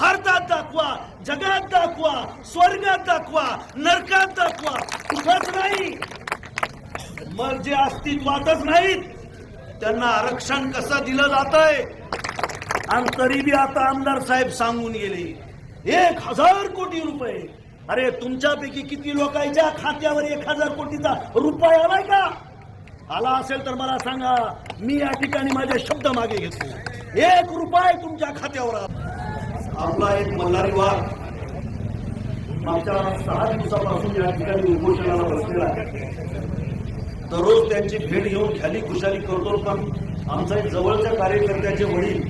भारतात दाखवा जगात दाखवा स्वर्गात दाखवा नरकात दाखवा. कुठंच नाही. मग जे अस्तित्वातच नाहीत त्यांना आरक्षण कसं दिलं जात आहे आणि तरी बी आता आमदार साहेब सांगून गेले एक हजार कोटी रुपये. अरे तुमच्यापैकी किती लोकांच्या खात्यावर एक हजार कोटीचा रुपये आलाय का? आला असेल तर मला सांगा. मी या ठिकाणी माझे शब्द मागे घेतो. एक रुपये तुमच्या खात्यावर आला. आपला एक मल्हारी वाघ मागच्या सहा दिवसापासून या ठिकाणी उपोषणाला बसलेला आहे. दररोज त्यांची भेट घेऊन खाली खुशाली करतो पण आमचा एक जवळच्या कार्यकर्त्याचे वडील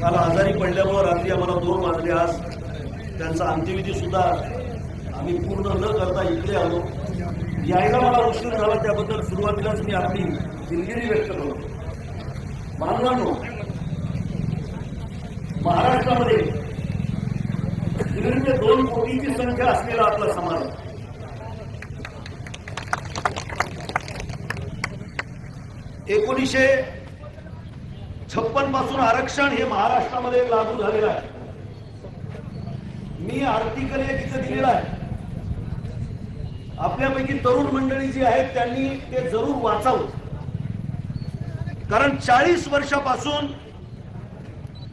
काल आजारी पडल्यामुळे रात्री आम्हाला दोन वाजले. आज त्यांचा अंत्यविधी सुद्धा आम्ही पूर्ण न करता इकडे आलो. यायला मला उशीर झाला त्याबद्दल सुरुवातीलाच मी आपली दिलगिरी व्यक्त करतो. मानवानो महाराष्ट्रामध्ये दीड ते दोन कोटीची संख्या असलेला आपला समाज. एकोणीसशे छप्पनपासून आरक्षण हे महाराष्ट्रामध्ये लागू झालेलं आहे. मी आर्टिकल एक इथं दिलेलं आहे. आपल्यापैकी तरुण मंडळी जी आहेत त्यांनी ते जरूर वाचावं. कारण चाळीस वर्षापासून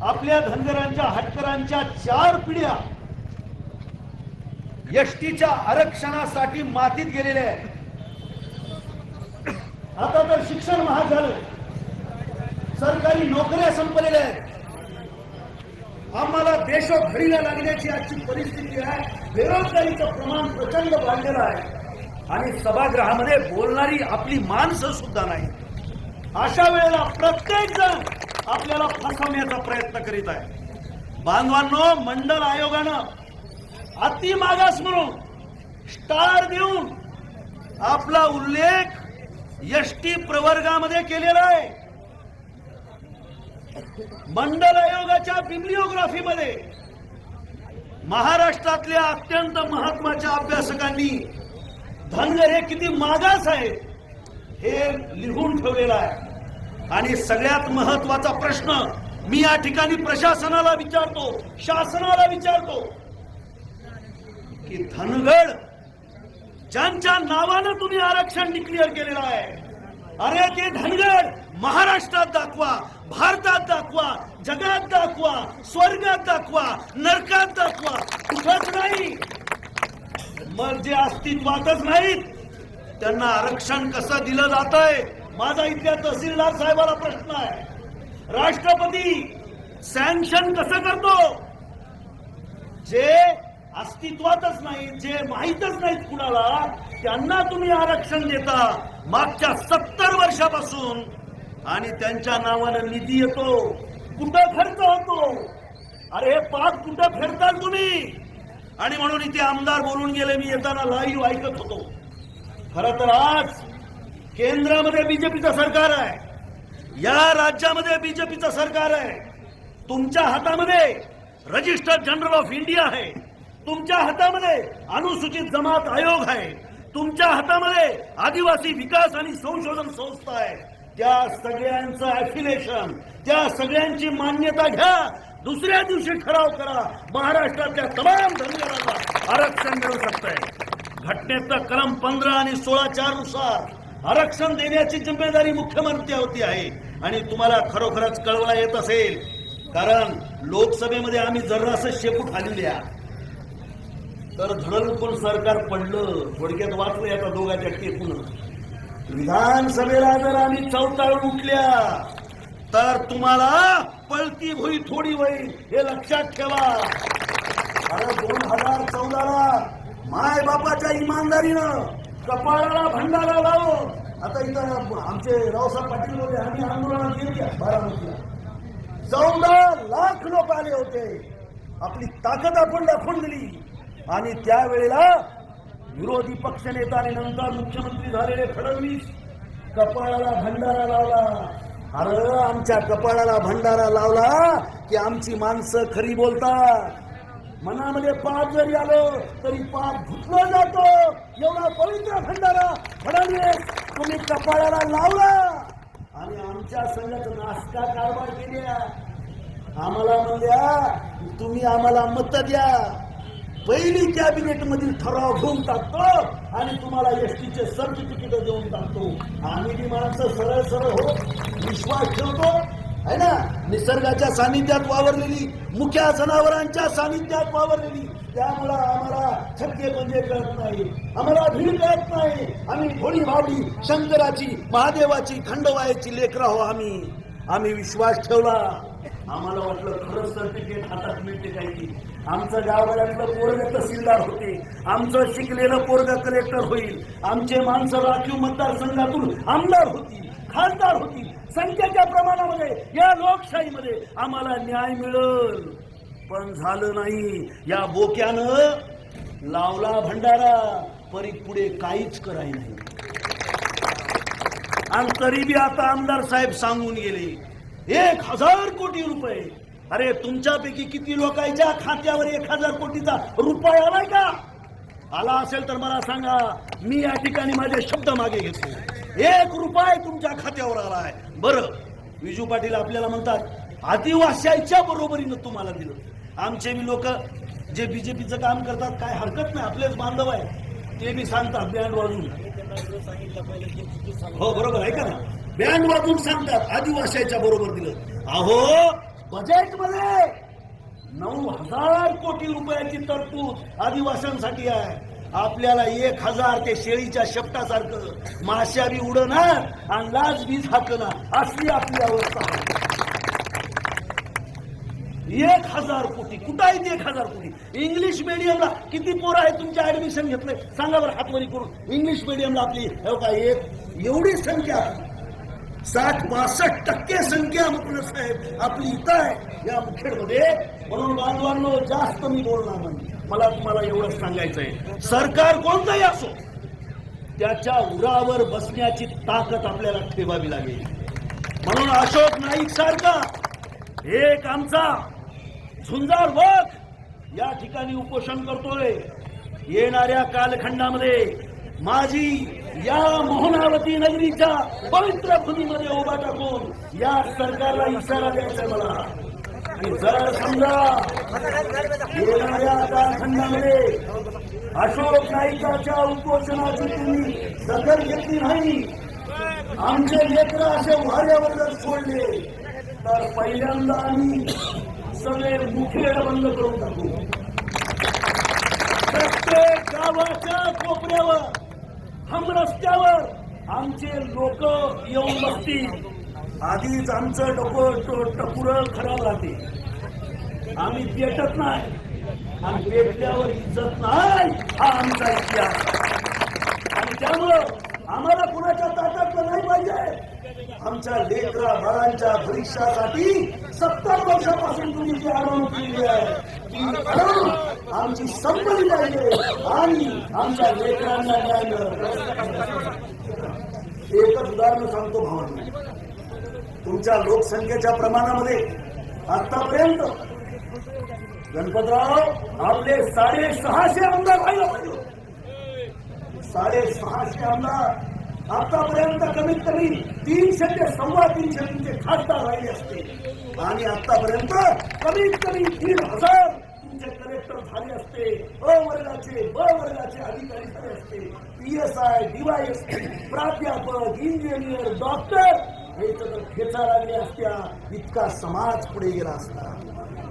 आपल्या धनगरांच्या हटकरांच्या चार पिढ्या एसटीच्या आरक्षणासाठी मातीत गेलेल्या आहेत. आता तर शिक्षण महाग झालं सरकारी नोकऱ्या संपलेल्या आहेत. आम्हाला देशोघडीला लागण्याची आजची परिस्थिती आहे. बेरोजगारीचं प्रमाण प्रचंड वाढलेलं आहे. आणि सभागृहामध्ये बोलणारी आपली माणसं सुद्धा नाही अशा वेळेला प्रत्येक जण आपल्याला फसवण्याचा प्रयत्न करीत आहे. बांधवांनो मंडल आयोगानं अति मागास म्हणून स्टार देऊन आपला उल्लेख यष्टी प्रवर्गामध्ये केलेला आहे. मंडल आयोगाच्या बिब्लिओग्राफीमध्ये महाराष्ट्रातल्या अत्यंत महत्त्वाच्या अभ्यासकांनी धनगर हे किती मागास आहे हे लिहून ठेवलेलं आहे. आणि सगळ्यात महत्त्वाचा प्रश्न मी या ठिकाणी प्रशासनाला विचारतो शासनाला विचारतो की धनगड ज्यांच्या नावानं तुम्ही आरक्षण डिक्लेअर केलेलं आहे अरे ते धनगड महाराष्ट्रात दाखवा भारतात दाखवा जगात दाखवा स्वर्गात दाखवा नरकात दाखवा कुठंच नाही. मग जे अस्तित्वातच नाहीत त्यांना आरक्षण कसं दिलं जात आहे माझा इथल्या तहसीलदार साहेबाला प्रश्न आहे. राष्ट्रपती सँक्शन कसं करतो? जे अस्तित्वातच नाही जे माहीतच नाहीत कुणाला त्यांना तुम्ही आरक्षण देता. मागच्या सत्तर वर्षापासून आणि त्यांच्या नावानं निधी येतो. कुठं खर्च होतो? अरे हे पाच कुठं फिरताल तुम्ही? आणि म्हणून इथे आमदार बोलून गेले मी येताना लाईव्ह ऐकत होतो. खर तर आज केंद्रामध्ये बीजेपीचं सरकार आहे. या राज्यामध्ये बीजेपीचं सरकार आहे. तुमच्या हातामध्ये रजिस्टर्ड जनरल ऑफ इंडिया आहे. तुमच्या हातामध्ये अनुसूचित जमात आयोग आहे. तुमच्या हातामध्ये आदिवासी विकास आणि संशोधन संस्था आहे. त्या सगळ्यांचं अफिलेशन त्या सगळ्यांची मान्यता घ्या. दुसऱ्या दिवशी ठराव करा. महाराष्ट्रातल्या तमाम धनगरांना आरक्षण मिळू शकतंय. घटनेचं कलम पंधरा आणि सोळा चारनुसार आरक्षण देण्याची जिम्मेदारी मुख्यमंत्र्यावरती आहे. आणि तुम्हाला खरोखरच कळवला येत असेल. कारण लोकसभेमध्ये आम्ही जर्रास शेपूट हल्ल्या तर धडलपूर सरकार पडलं थोडक्यात वाचलं आता दोघांच्या टेकून. विधानसभेला जर आम्ही चौताळ उठल्या तर तुम्हाला पळती होई थोडी होईल हे लक्षात ठेवा. अरे दोन हजार चौदाला माय बापाच्या इमानदारीनं कपाळाला भंडारा लावो. आता इथं आमचे रावसाहेब पाटील होते आम्ही आंदोलनात गेली बारामतीला. चौदा लाख लोक आले होते. आपली ताकद आपण दाखवून दिली. आणि त्यावेळेला विरोधी पक्षनेता आणि नंतर मुख्यमंत्री झालेले फडणवीस कपाळाला भंडारा लावला. अरे आमच्या कपाळाला भंडारा लावला की आमची माणसं खरी बोलतात. मनामध्ये पाप जरी आलं तरी पाप धुतलं जातो. एवढा पवित्र भंडारा फडणवीस तुम्ही कपाळाला लावला. आणि आमच्या संघात नाश्ता कारभार केल्या. आम्हाला म्हणल्या तुम्ही आम्हाला मत द्या. पहिली कॅबिनेट मधील ठराव घेऊन टाकतो आणि तुम्हाला एसटीचे सर्टिफिकेट देऊन टाकतो. आम्ही ती माणसं सरळ सरळ हो विश्वास ठेवतो. है ना? निसर्गाच्या सानिध्यात वावरलेली मुख्या जनावरांच्या सानिध्यात वावरलेली. त्यामुळं आम्हाला छक्के म्हणजे कळत नाही. आम्हाला भीड कळत नाही. आम्ही थोडी भावी शंकराची महादेवाची खंडवायची लेकरं हो आम्ही. आम्ही विश्वास ठेवला. आम्हाला वाटलं खरंच सर्टिफिकेट हातात मिळते काही आमचं गावगाड्यातलं पोरग तहसीलदार होते. आमचं शिकलेलं पोरग कलेक्टर होईल. आमचे माणसं राखीव मतदारसंघातून आमदार होतील खासदार होतील. संख्येच्या प्रमाणामध्ये या लोकशाहीमध्ये आम्हाला न्याय मिळल. पण झालं नाही. या बोक्यानं लावला भंडारा परी पुढे काहीच कराय नाही. आणि तरी बी आता आमदार साहेब सांगून गेले एक हजार कोटी रुपये. अरे तुमच्यापैकी किती लोकांच्या खात्यावर एक हजार कोटीचा रुपये आलाय का? आला असेल तर मला सांगा मी या ठिकाणी माझे शब्द मागे घेतले. एक रुपये तुमच्या खात्यावर आला आहे बरं विजू पाटील आपल्याला म्हणतात आदिवासीच्या बरोबरीनं तुम्हाला दिलं. आमचे बी लोक जे बीजेपीचं काम करतात काय हरकत नाही आपलेच बांधव आहे ते बी सांगतात बँड वाजून हो बरोबर आहे का ना बँड वाजून सांगतात आदिवासीच्या बरोबर दिलं. अहो बजेटमध्ये नऊ हजार कोटी रुपयाची तरतूद आदिवास्यांसाठी आहे. आपल्याला एक हजार ते शेळीच्या शब्दासारखं माश्या बी उडणार आणि लाज बी झाकणार असली आपली अवस्था. एक हजार कोटी कुठं आहेत एक हजार कोटी. इंग्लिश मिडियमला किती पोरं आहेत तुमच्या ऍडमिशन घेतलंय सांगा बरं हातवरी करून. इंग्लिश मिडियमला आपली का एक एवढी संख्या. साठ बासष्ट टक्के संख्या साहेब आपली इथं आहे या मुखेडमध्ये. म्हणून बांधवांनो जास्त मी बोलणार म्हणजे मला तुम्हाला एवढंच सांगायचंय. सरकार कोणतंही असो त्याच्या उरावर बसण्याची ताकद आपल्याला ठेवावी लागेल. म्हणून अशोक नाईक सारखा एक आमचा झुंजार वक या ठिकाणी उपोषण करतोय. येणाऱ्या कालखंडामध्ये माझी या मोहनावती नगरीच्या पवित्र भूमीमध्ये उभा टाकून या सरकारला इशारा द्यायचा मला. की जर समजा येणाऱ्या कालखंडामध्ये अशोक नाईकाच्या उपोषणाची तुम्ही दखल घेतली नाही. आमचे लेकर असे वाऱ्यावर जर सोडले तर पहिल्यांदा आम्ही सगळे मुखेड बंद करून टाकू. प्रत्येक गावाच्या कोपऱ्यावर हम रस्त्यावर आमचे लोक येऊन बसतील. आधीच आमचं डोकं टपुर खराब राहते. आम्ही पेटत नाही. आणि पेटल्यावर इज्जत नाही हा आमचा इतिहास. आणि त्यामुळं आम्हाला कुणाच्या ताटात नाही पाहिजे. आमच्या लेकरा बाळांच्या भविष्यासाठी सत्तर वर्षापासून तुम्ही जी अडवणूक केली आहे. ती आमची संपली पाहिजे आणि आमच्या लेकरांना न्याय मिळत एकच उदाहरण सांगतो भावांनी. तुमच्या लोकसंख्येच्या प्रमाणामध्ये आतापर्यंत गणपतराव आपले साडेसहाशे आमदार व्हायला पाहिजे. साडेसहाशे आमदार आतापर्यंत कमीत कमी तीनशे ते सव्वा तीनशे तुमचे खासदार राहिले असते. आणि आतापर्यंत कमीत कमी तीन हजार तुमचे कलेक्टर झाले असते. अ वर्गाचे ब वर्गाचे अधिकारी झाले असते. पी एस आय डीवायएस प्राध्यापक इंजिनियर डॉक्टर हे तर खेचा लागली असत्या इतका समाज पुढे गेला असता.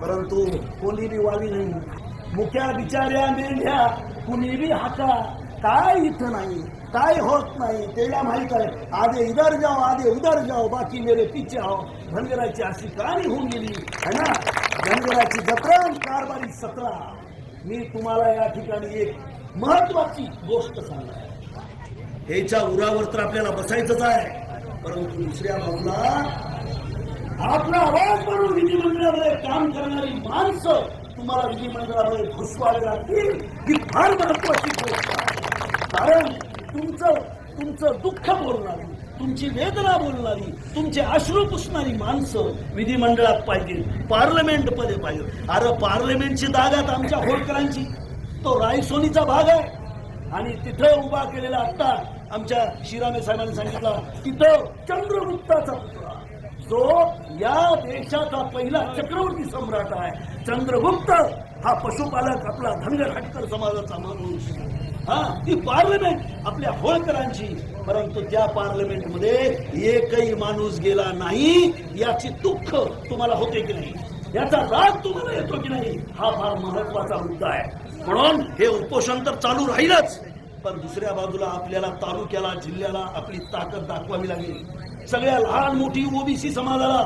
परंतु कोणी बी वाली नाही. मुख्या बिचाऱ्या मेंढ्या कुणी बी हाका. काय इथं नाही? काय होत नाही? त्याला माहीत आहे. आधे इधर जाओ आधे उधर जाओ बाकी मेरे पीछे आओ. धनगराची अशी कहाणी होऊन गेली. है ना? धनगराची जत्रा कारभारी सतरा. मी तुम्हाला या ठिकाणी एक महत्वाची गोष्ट सांगणार ह्याच्या उरावर तर आपल्याला बसायचंच आहे. परंतु दुसऱ्या बाजूला आपला आवाज म्हणून विधिमंडळामध्ये काम करणारी माणसं तुम्हाला विधिमंडळामध्ये घुसवावे लागतील ही फार महत्वाची गोष्ट कारण तुमचं तुमचं दुःख बोलणारी तुमची वेदना बोलणारी तुमचे अश्रू पुसणारी माणसं विधिमंडळात पाहिजे पार्लमेंटमध्ये पाहिजे. अरे पार्लमेंटची दागात आमच्या होळकरांची. तो रायसोनीचा भाग आहे. आणि तिथं उभा केलेला आत्ता आमच्या शिरामे साहेबांनी सांगितलं तिथं चंद्रगुप्ताचा पुतळा जो या देशाचा पहिला चक्रवर्ती सम्राट आहे. चंद्रगुप्त हा पशुपालक आपला धनगर हटकर समाजाचा माणूस. हा ती पार्लमेंट आपल्या होळकरांची. परंतु त्या पार्लमेंटमध्ये एकही माणूस गेला नाही. याची दुःख तुम्हाला होते की नाही? याचा राग तुम्हाला येतो की नाही? हा फार महत्त्वाचा मुद्दा आहे. म्हणून हे उपोषण तर चालू राहीलच. पण दुसऱ्या बाजूला आपल्याला तालुक्याला जिल्ह्याला आपली ताकद दाखवावी लागेल. सगळ्या लहान मोठी ओबीसी समाजाला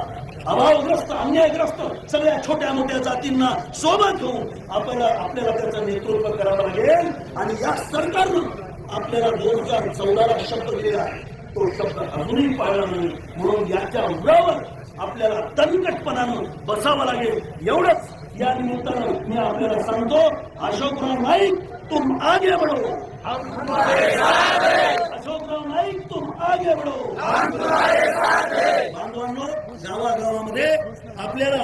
अभावग्रस्त अन्यायग्रस्त सगळ्या छोट्या मोठ्या जातींना सोबत घेऊन आपल्याला आपल्याला त्याचं नेतृत्व करावं लागेल. आणि या सरकारनं आपल्याला दोन हजार चौदाला शब्द दिलेला आहे. तो शब्द अजूनही पाळला नाही. म्हणून याच्या उरावर आपल्याला तनकटपणानं बसावं लागेल. एवढंच या निमित्तानं मी आपल्याला सांगतो अशोकराव नाईक तुम आगे बढो. हम तुम्हारे साथ अशोकराव नाईक तुम आगे बढो हम तुम्हारे साथ बांधवांनो गावागावामध्ये आपल्याला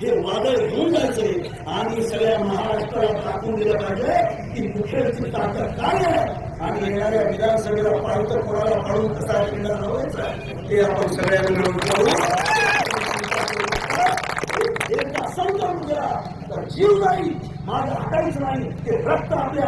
हे वादळ घेऊन जायचंय आणि सगळ्या महाराष्ट्राला दाखवून दिलं पाहिजे की मुख्यमंत्री ताकद काय आहे? आणि येणाऱ्या विधानसभेला पाळतं कोणाला पाडून कसा किल्ला लावायचा ते आपण सगळ्यांनी मिळून करू एकदा संत केला तर जीव नाही माझं हटायचं नाही. ते रक्त आपल्या